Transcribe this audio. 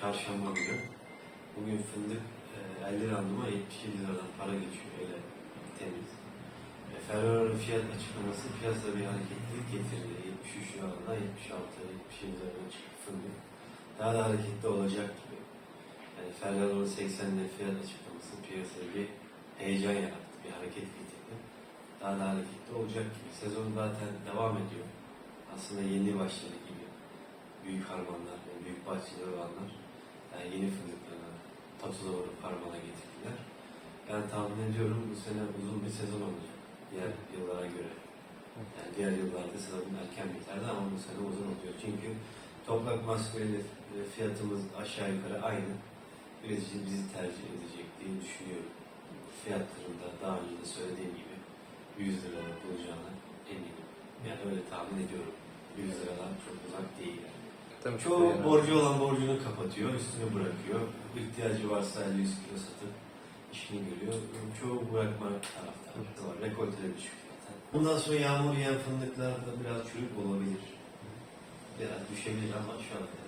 çarşamba günü. Bugün fındık e, 50 randıma 72 liradan para geçiyor öyle temiz. E, Ferrari fiyat açıklaması piyasada bir hareketlilik getirdi. 73 liradan 76 77 liradan çıktı fındık. Daha da hareketli olacak gibi. Yani Ferrari'nin 80'de fiyat açıklaması piyasaya bir heyecan yarattı, bir hareket getirdi. Daha da hareketli olacak gibi. Sezon zaten devam ediyor. Aslında yeni başladı gibi. Büyük harmanlar, yani büyük bahçeler olanlar yani yeni fındıklarına tatıza vurup harmana getirdiler. Ben tahmin ediyorum bu sene uzun bir sezon olacak diğer yıllara göre. Yani diğer yıllarda sezon erken biterdi ama bu sene uzun oluyor. Çünkü toprak mahsulü fiyatımız aşağı yukarı aynı. Üretici bizi tercih edecek diye düşünüyorum. Fiyatlarında daha önce de söylediğim gibi 100 lirada bulacağına eminim. Yani öyle tahmin ediyorum. 100 liradan çok uzak değil. yani. Tabii Çoğu yani. borcu olan borcunu kapatıyor, üstünü bırakıyor. İhtiyacı varsa 100 kilo satıp işini görüyor. Çoğu bırakma taraftarı var. Rekoltede düşük zaten. Bundan sonra yağmur yiyen fındıklarda biraz çürük olabilir. Biraz düşebilir ama şu anda